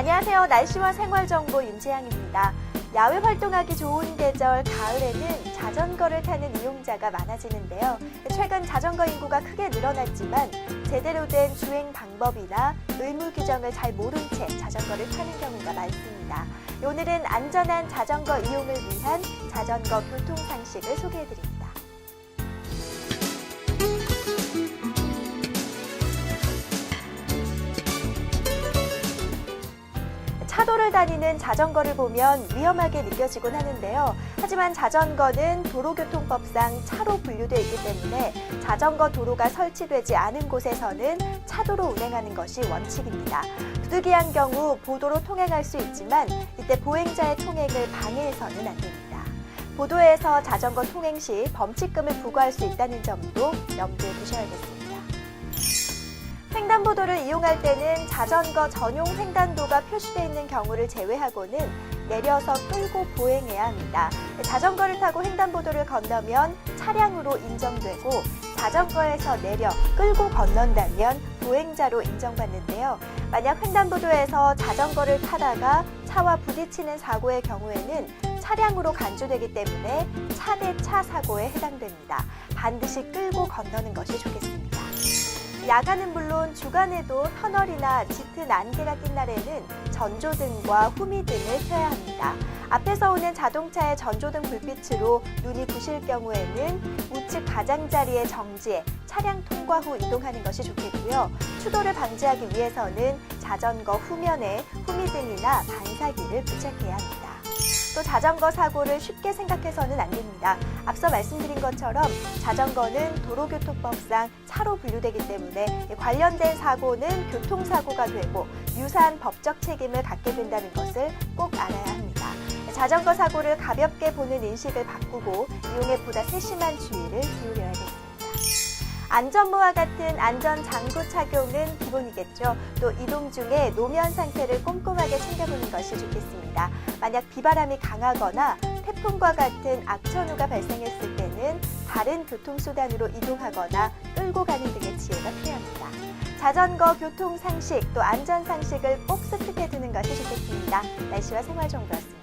안녕하세요. 날씨와 생활 정보 윤지향입니다. 야외 활동하기 좋은 계절 가을에는 자전거를 타는 이용자가 많아지는데요. 최근 자전거 인구가 크게 늘어났지만 제대로 된 주행 방법이나 의무 규정을 잘 모른 채 자전거를 타는 경우가 많습니다. 오늘은 안전한 자전거 이용을 위한 자전거 교통 상식을 소개해 드립니다. 차도를 다니는 자전거를 보면 위험하게 느껴지곤 하는데요. 하지만 자전거는 도로교통법상 차로 분류되어 있기 때문에 자전거 도로가 설치되지 않은 곳에서는 차도로 운행하는 것이 원칙입니다. 부득이한 경우 보도로 통행할 수 있지만 이때 보행자의 통행을 방해해서는 안 됩니다. 보도에서 자전거 통행 시 범칙금을 부과할 수 있다는 점도 염두에 두셔야겠습니다. 횡단보도를 이용할 때는 자전거 전용 횡단도가 표시되어 있는 경우를 제외하고는 내려서 끌고 보행해야 합니다. 자전거를 타고 횡단보도를 건너면 차량으로 인정되고 자전거에서 내려 끌고 건넌다면 보행자로 인정받는데요. 만약 횡단보도에서 자전거를 타다가 차와 부딪히는 사고의 경우에는 차량으로 간주되기 때문에 차대차 사고에 해당됩니다. 반드시 끌고 건너는 것이 좋겠습니다. 야간은 물론 주간에도 터널이나 짙은 안개가 낀 날에는 전조등과 후미등을 켜야 합니다. 앞에서 오는 자동차의 전조등 불빛으로 눈이 부실 경우에는 우측 가장자리에 정지해 차량 통과 후 이동하는 것이 좋겠고요. 추돌을 방지하기 위해서는 자전거 후면에 후미등이나 반사기를 부착해야 합니다. 또 자전거 사고를 쉽게 생각해서는 안 됩니다. 앞서 말씀드린 것처럼 자전거는 도로교통법상 차로 분류되기 때문에 관련된 사고는 교통사고가 되고 유사한 법적 책임을 갖게 된다는 것을 꼭 알아야 합니다. 자전거 사고를 가볍게 보는 인식을 바꾸고 이용에 보다 세심한 주의를 기울여야겠습니다. 안전모와 같은 안전 장구 착용은 기본이겠죠. 또 이동 중에 노면 상태를 꼼꼼하게 챙겨보는 것이 좋겠습니다. 만약 비바람이 강하거나 태풍과 같은 악천후가 발생했을 때는 다른 교통수단으로 이동하거나 끌고 가는 등의 지혜가 필요합니다. 자전거 교통 상식 또 안전 상식을 꼭 습득해 두는 것이 좋겠습니다. 날씨와 생활 정보였습니다.